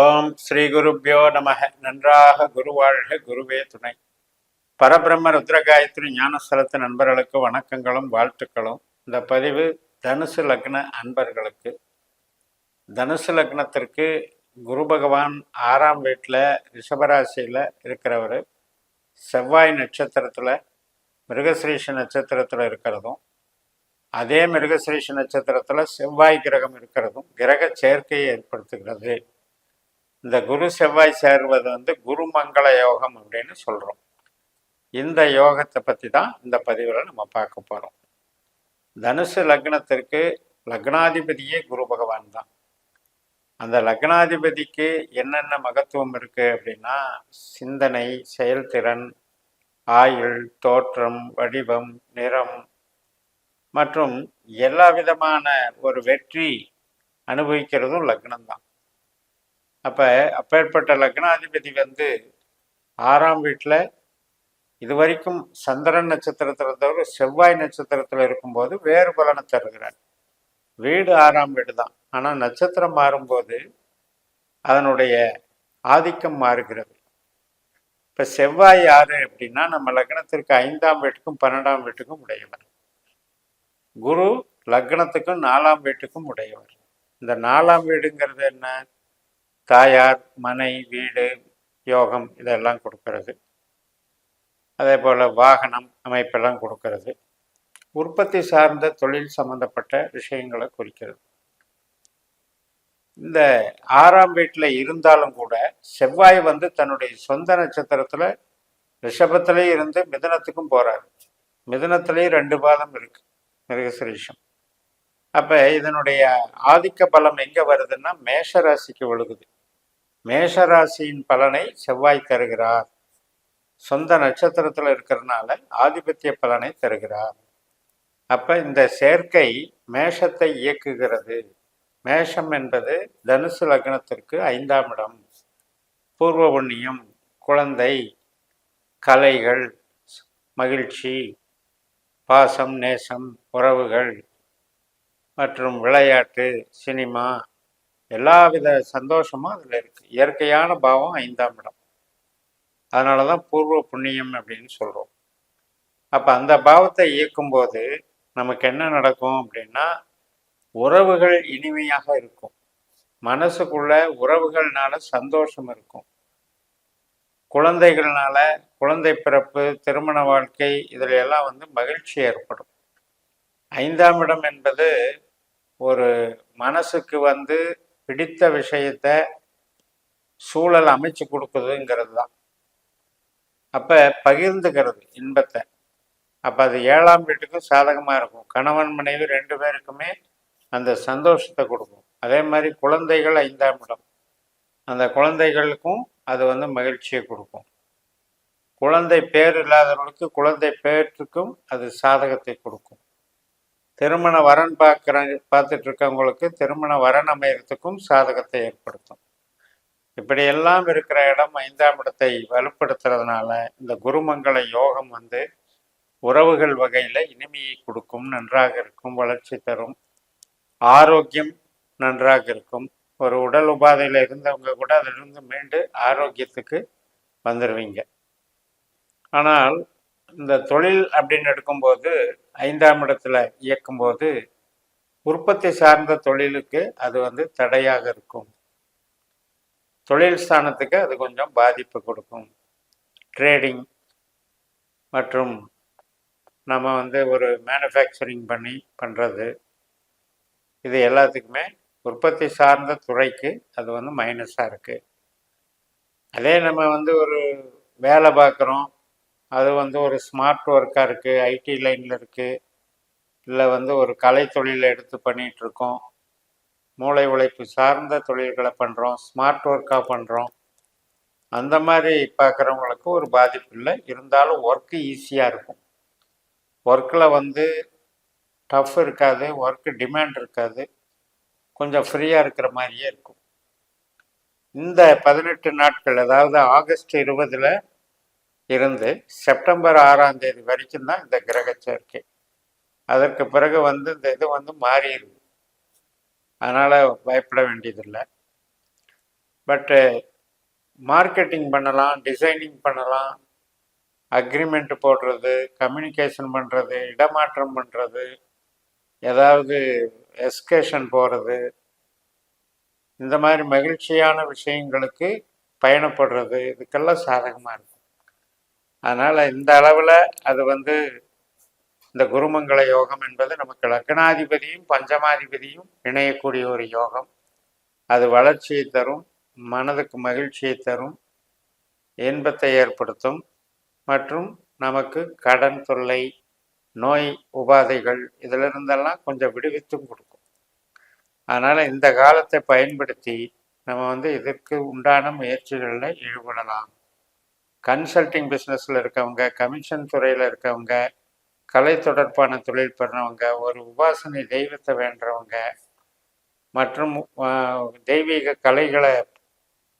ஓம் ஸ்ரீ குருப்பியோ நம நன்றாக குருவாழ்க குருவே துணை. பரபிரம்ம ருத்ரகாயத்ரி ஞானஸ்தலத்து நண்பர்களுக்கு வணக்கங்களும் வாழ்த்துக்களும். இந்த பதிவு தனுசு லக்ன அன்பர்களுக்கு. தனுசு லக்னத்திற்கு குரு பகவான் ஆறாம் வீட்டில் ரிஷபராசியில் இருக்கிறவர். செவ்வாய் நட்சத்திரத்தில் மிருகசிரீஷ நட்சத்திரத்தில் இருக்கிறதும் அதே மிருகசிரீஷ நட்சத்திரத்தில் செவ்வாய் கிரகம் இருக்கிறதும் கிரக சேர்க்கையை ஏற்படுத்துகிறது. இந்த குரு செவ்வாய் சேர்வது வந்து குருமங்கள யோகம் அப்படின்னு சொல்கிறோம் இந்த யோகத்தை பற்றி தான் இந்த பதிவில் நம்ம பார்க்க போகிறோம் தனுசு லக்னத்திற்கு லக்னாதிபதியே குரு பகவான் தான். அந்த லக்னாதிபதிக்கு என்னென்ன மகத்துவம் இருக்குது அப்படின்னா சிந்தனை செயல்திறன் ஆயுள் தோற்றம் வடிவம் நிறம் மற்றும் எல்லா விதமான ஒரு வெற்றி அனுபவிக்கிறதும் லக்னம்தான் அப்போ அப்பேற்பட்ட லக்னாதிபதி வந்து ஆறாம் வீட்டில் இது வரைக்கும் சந்திரன் நட்சத்திரத்தில் தவிர செவ்வாய் நட்சத்திரத்தில் இருக்கும்போது வேறு பலனை தருகிறார். வீடு ஆறாம் வீடு தான் ஆனால் நட்சத்திரம் மாறும்போது அதனுடைய ஆதிக்கம் மாறுகிறது. இப்போ செவ்வாய் யாரு அப்படின்னா நம்ம லக்னத்திற்கு ஐந்தாம் வீட்டுக்கும் பன்னெண்டாம் வீட்டுக்கும் உடையவர். குரு லக்னத்துக்கும் நாலாம் வீட்டுக்கும் உடையவர். இந்த நாலாம் வீடுங்கிறது என்ன? தாயார் மனை வீடு யோகம் இதெல்லாம் கொடுக்கறது. அதே போல் வாகனம் அமைப்பெல்லாம் கொடுக்கறது. உற்பத்தி சார்ந்த தொழில் சம்பந்தப்பட்ட விஷயங்களை குறிக்கிறது. இந்த ஆறாம் வீட்டில் இருந்தாலும் கூட செவ்வாய் வந்து தன்னுடைய சொந்த நட்சத்திரத்தில் ரிஷபத்திலே இருந்து மிதனத்துக்கும் போகிறார் மிதனத்திலேயும் ரெண்டு பாதம் இருக்கு மிருகசிரீஷம். அப்போ இதனுடைய ஆதிக்க பலம் எங்கே வருதுன்னா மேஷ ராசிக்கு விழுகுது. மேஷராசியின் பலனை செவ்வாய் தருகிறார். சொந்த நட்சத்திரத்தில் இருக்கிறதுனால ஆதிபத்திய பலனை தருகிறார். அப்போ இந்த சேர்க்கை மேஷத்தை இயக்குகிறது. மேஷம் என்பது தனுசு லக்னத்திற்கு ஐந்தாம் இடம். பூர்வ புண்ணியம் குழந்தை கலைகள் மகிழ்ச்சி பாசம் நேசம் உறவுகள் மற்றும் விளையாட்டு சினிமா எல்லா வித சந்தோஷமும் அதில் இருக்குது இயற்கையான பாவம் ஐந்தாம் இடம். அதனால தான் பூர்வ புண்ணியம் அப்படின்னு சொல்கிறோம் அப்போ அந்த பாவத்தை இயக்கும்போது நமக்கு என்ன நடக்கும் அப்படின்னா உறவுகள் இனிமையாக இருக்கும். மனசுக்குள்ள உறவுகள்னால சந்தோஷம் இருக்கும். குழந்தைகள்னால குழந்தை பிறப்பு திருமண வாழ்க்கை இதில் எல்லாம் வந்து மகிழ்ச்சி ஏற்படும். ஐந்தாம் இடம் என்பது ஒரு மனசுக்கு வந்து பிடித்த விஷயத்த சூழல் அமைச்சு கொடுக்குதுங்கிறது தான் அப்போ பகிர்ந்துக்கிறது இன்பத்தை. அப்போ அது ஏழாம் வீட்டுக்கும் சாதகமாக இருக்கும். கணவன் மனைவி ரெண்டு பேருக்குமே அந்த சந்தோஷத்தை கொடுக்கும். அதே மாதிரி குழந்தைகள் ஐந்தாம் இடம். அந்த குழந்தைகளுக்கும் அது வந்து மகிழ்ச்சியை கொடுக்கும். குழந்தை பேர் இல்லாதவர்களுக்கு குழந்தை பேற்றுக்கும் அது சாதகத்தை கொடுக்கும். திருமண வரன் பார்க்குற பார்த்துட்டு இருக்கவங்களுக்கு திருமண வரன் அமையறதுக்கும் சாதகத்தை ஏற்படுத்தும். இப்படியெல்லாம் இருக்கிற இடம் ஐந்தாம் இடத்தை வலுப்படுத்துறதுனால இந்த குருமங்கள யோகம் வந்து உறவுகள் வகையில் இனிமையை கொடுக்கும் நன்றாக இருக்கும் வளர்ச்சி தரும் ஆரோக்கியம் நன்றாக இருக்கும். ஒரு உடல் உபாதையில் இருந்தவங்க கூட அதிலிருந்து மீண்டு ஆரோக்கியத்துக்கு வந்துடுவீங்க ஆனால் இந்த தொழில் அப்படின்னு எடுக்கும்போது ஐந்தாம் இடத்துல இயக்கும்போது உற்பத்தி சார்ந்த தொழிலுக்கு அது வந்து தடையாக இருக்கும். தொழில் ஸ்தானத்துக்கு அது கொஞ்சம் பாதிப்பு கொடுக்கும். ட்ரேடிங் மற்றும் நம்ம வந்து ஒரு மேனுஃபேக்சரிங் பண்ணி பண்ணுறது இது எல்லாத்துக்குமே உற்பத்தி சார்ந்த துறைக்கு அது வந்து மைனஸாக இருக்குது அதே நம்ம வந்து ஒரு வேலை பார்க்குறோம். அது வந்து ஒரு ஸ்மார்ட் ஒர்க்காக இருக்குது ஐடி லைனில் இருக்குது இல்லை வந்து ஒரு கலை தொழிலை எடுத்து பண்ணிகிட்ருக்கோம் மூளை உழைப்பு சார்ந்த தொழில்களை பண்ணுறோம் ஸ்மார்ட் ஒர்க்காக பண்ணுறோம் அந்த மாதிரி பார்க்குறவங்களுக்கு ஒரு பாதிப்பு இல்லை. இருந்தாலும் ஒர்க்கு ஈஸியாக இருக்கும். ஒர்க்கில் வந்து டஃப் இருக்காது ஒர்க்கு டிமாண்ட் இருக்காது. கொஞ்சம் ஃப்ரீயாக இருக்கிற மாதிரியே இருக்கும். இந்த பதினெட்டு நாட்கள் அதாவது ஆகஸ்ட் இருபதில் இருந்து செப்டம்பர் ஆறாம் தேதி வரைக்கும் தான் இந்த கிரக சேர்க்கை. அதற்கு பிறகு வந்து இந்த இது வந்து மாறிடுது. அதனால் பயப்பட வேண்டியதில்லை. பட்டு மார்க்கெட்டிங் பண்ணலாம் டிசைனிங் பண்ணலாம் அக்ரிமெண்ட் போடுறது கம்யூனிகேஷன் பண்ணுறது இடமாற்றம் பண்ணுறது ஏதாவது எஸ்கேஷன் போகிறது இந்த மாதிரி மகிழ்ச்சியான விஷயங்களுக்கு பயணப்படுறது இதுக்கெல்லாம் சாதகமாக இருக்குது அதனால் இந்த அளவில் அது வந்து இந்த குருமங்கள யோகம் என்பது நமக்கு லக்னாதிபதியும் பஞ்சமாதிபதியும் இணையக்கூடிய ஒரு யோகம். அது வளர்ச்சியை தரும் மனதுக்கு மகிழ்ச்சியை தரும் இன்பத்தை ஏற்படுத்தும் மற்றும் நமக்கு கடன் தொல்லை நோய் உபாதைகள் இதிலிருந்தெல்லாம் கொஞ்சம் விடுவித்தும் கொடுக்கும். அதனால் இந்த காலத்தை பயன்படுத்தி நம்ம வந்து இதற்கு உண்டான முயற்சிகளில் ஈடுபடலாம். கன்சல்டிங் பிஸ்னஸில் இருக்கவங்க கமிஷன் துறையில் இருக்கவங்க கலை தொடர்பான தொழில் பண்ணவங்க ஒரு உபாசனை தெய்வத்தை வேண்டுறவங்க மற்றும் தெய்வீக கலைகளை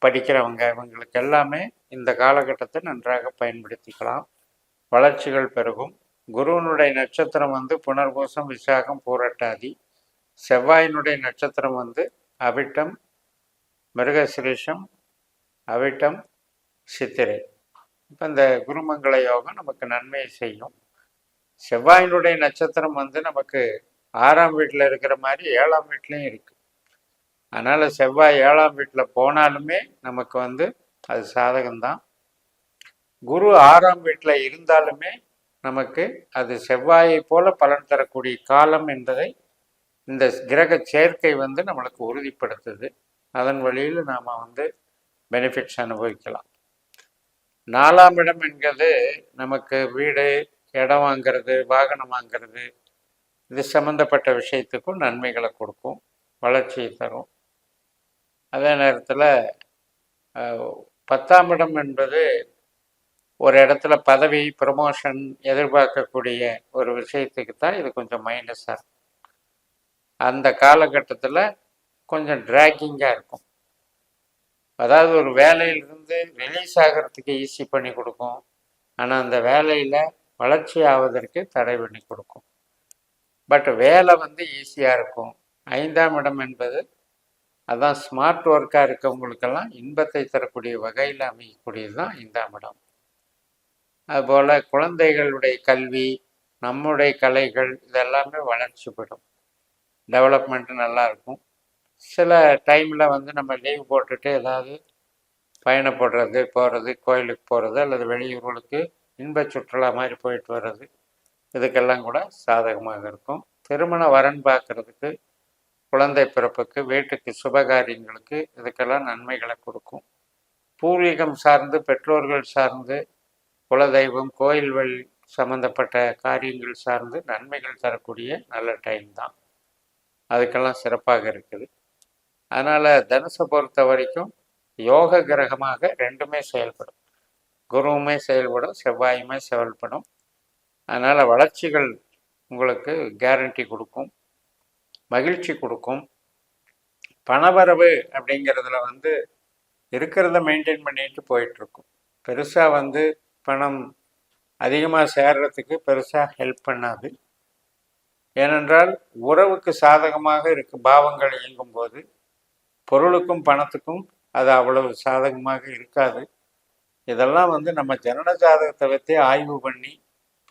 படிக்கிறவங்க இவங்களுக்கு எல்லாமே இந்த காலகட்டத்தை நன்றாக பயன்படுத்திக்கலாம். வளர்ச்சிகள் பெருகும். குருவனுடைய நட்சத்திரம் வந்து புனர்பூசம் விசாகம் பூரட்டாதி. செவ்வாயினுடைய நட்சத்திரம் வந்து அவிட்டம் மிருகசிரேஷம் அவிட்டம் சித்திரை. இப்போ இந்த குருமங்கள யோகம் நமக்கு நன்மையை செய்யும். செவ்வாயினுடைய நட்சத்திரம் வந்து நமக்கு ஆறாம் வீட்டில் இருக்கிற மாதிரி ஏழாம் வீட்லேயும் இருக்குது அதனால் செவ்வாய் ஏழாம் வீட்டில் போனாலுமே நமக்கு வந்து அது சாதகம்தான். குரு ஆறாம் வீட்டில் இருந்தாலுமே நமக்கு அது செவ்வாயை போல பலன் தரக்கூடிய காலம் என்பதை இந்த கிரக சேர்க்கை வந்து நம்மளுக்கு உறுதிப்படுத்துது. அதன் வழியில் நாம் வந்து பெனிஃபிட்ஸ் அனுபவிக்கலாம். நாலாம் இடம் என்கிறது நமக்கு வீடு இடம் வாங்கிறது வாகனம் வாங்கிறது. இது சம்மந்தப்பட்ட விஷயத்துக்கும் நன்மைகளை கொடுக்கும் வளர்ச்சியை தரும். அதே நேரத்தில் பத்தாம் இடம் என்பது ஒரு இடத்துல பதவி ப்ரமோஷன் எதிர்பார்க்கக்கூடிய ஒரு விஷயத்துக்கு தான் இது கொஞ்சம் மைனஸாக இருக்கும். அந்த காலகட்டத்தில் கொஞ்சம் ட்ராக்கிங்காக இருக்கும். அதாவது ஒரு வேலையிலிருந்து ரிலீஸ் ஆகிறதுக்கு ஈஸி பண்ணி கொடுக்கும். ஆனால் அந்த வேலையில் வளர்ச்சி ஆவதற்கு தடை பண்ணி கொடுக்கும். பட் வேலை வந்து ஈஸியாக இருக்கும். ஐந்தாம் இடம் என்பது அதான் ஸ்மார்ட் ஒர்க்காக இருக்கவங்களுக்கெல்லாம் இன்பத்தை தரக்கூடிய வகையில் அமைக்கக்கூடியது தான் ஐந்தாம் இடம். அதுபோல் குழந்தைகளுடைய கல்வி நம்முடைய கலைகள் இதெல்லாமே வளர்ச்சி பெறும். டெவலப்மெண்ட்டு நல்லாயிருக்கும் சில டைமில் வந்து நம்ம லீவ் போட்டுட்டு ஏதாவது பயணம் போடுறது போகிறது கோயிலுக்கு போகிறது அல்லது வெளியூர்களுக்கு இன்ப சுற்றுலா மாதிரி போயிட்டு வர்றது இதுக்கெல்லாம் கூட சாதகமாக இருக்கும். திருமண வரன் பார்க்குறதுக்கு குழந்தை பிறப்புக்கு வீட்டுக்கு சுபகாரியங்களுக்கு இதுக்கெல்லாம் நன்மைகளை கொடுக்கும். பூர்வீகம் சார்ந்து பெற்றோர்கள் சார்ந்து குலதெய்வம் கோயில்கள் சம்மந்தப்பட்ட காரியங்கள் சார்ந்து நன்மைகள் தரக்கூடிய நல்ல டைம் தான். அதுக்கெல்லாம் சிறப்பாக இருக்குது. அதனால் தனுசை பொறுத்த வரைக்கும் யோக கிரகமாக ரெண்டுமே செயல்படும். குருவுமே செயல்படும் செவ்வாயுமே செயல்படும். அதனால் வளர்ச்சிகள் உங்களுக்கு கேரண்டி கொடுக்கும். மகிழ்ச்சி கொடுக்கும். பணவரவு அப்படிங்கிறதுல வந்து இருக்கிறத மெயின்டைன் பண்ணிட்டு போயிட்டுருக்கும். பெருசாக வந்து பணம் அதிகமாக சேர்றதுக்கு பெருசாக ஹெல்ப் பண்ணாது. ஏனென்றால் உறவுக்கு சாதகமாக இருக்கு பாவங்கள் இயங்கும்போது பொருளுக்கும் பணத்துக்கும் அது அவ்வளவு சாதகமாக இருக்காது. இதெல்லாம் வந்து நம்ம ஜனன ஜாதகத்தை வச்சே ஆய்வு பண்ணி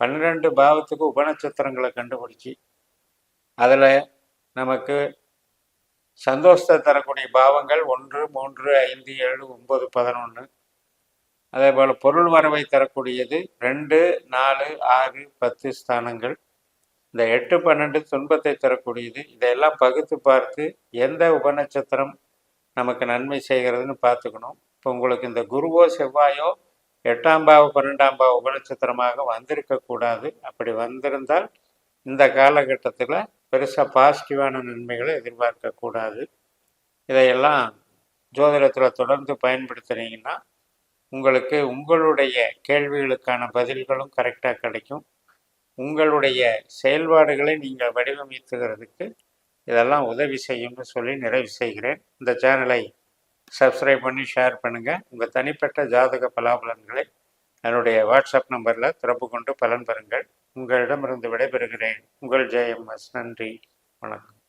பன்னிரெண்டு பாவத்துக்கு உபநட்சத்திரங்களை கண்டுபிடிச்சி அதில் நமக்கு சந்தோஷத்தை தரக்கூடிய பாவங்கள் ஒன்று மூன்று ஐந்து ஏழு ஒன்பது பதினொன்று அதே போல் பொருள் வரவை தரக்கூடியது ரெண்டு நாலு ஆறு பத்து ஸ்தானங்கள். இந்த எட்டு பன்னெண்டு துன்பத்தை தரக்கூடியது. இதையெல்லாம் பகுத்து பார்த்து எந்த உபநட்சத்திரம் நமக்கு நன்மை செய்கிறதுன்னு பார்த்துக்கணும். இப்போ உங்களுக்கு இந்த குருவோ செவ்வாயோ எட்டாம் பாவ பன்னெண்டாம் பாவ உபநட்சத்திரமாக வந்திருக்கக்கூடாது அப்படி வந்திருந்தால் இந்த காலகட்டத்தில் பெருசாக பாசிட்டிவான நன்மைகளை எதிர்பார்க்கக்கூடாது இதையெல்லாம் ஜோதிடத்தில் தொடர்ந்து பயன்படுத்துனீங்கன்னா உங்களுக்கு உங்களுடைய கேள்விகளுக்கான பதில்களும் கரெக்டாக கிடைக்கும். உங்களுடைய செயல்பாடுகளை நீங்கள் வடிவமைத்துகிறதுக்கு இதெல்லாம் உதவி செய்யும்னு சொல்லி நிறைவு செய்கிறேன். இந்த சேனலை சப்ஸ்கிரைப் பண்ணி ஷேர் பண்ணுங்கள் உங்கள் தனிப்பட்ட ஜாதக பலாபலன்களை என்னுடைய வாட்ஸ்அப் நம்பரில் தொடர்பு கொண்டு பலன் பெறுங்கள். உங்களிடமிருந்து விடைபெறுகிறேன். உங்கள் ஜெயம்எஸ். நன்றி. வணக்கம்.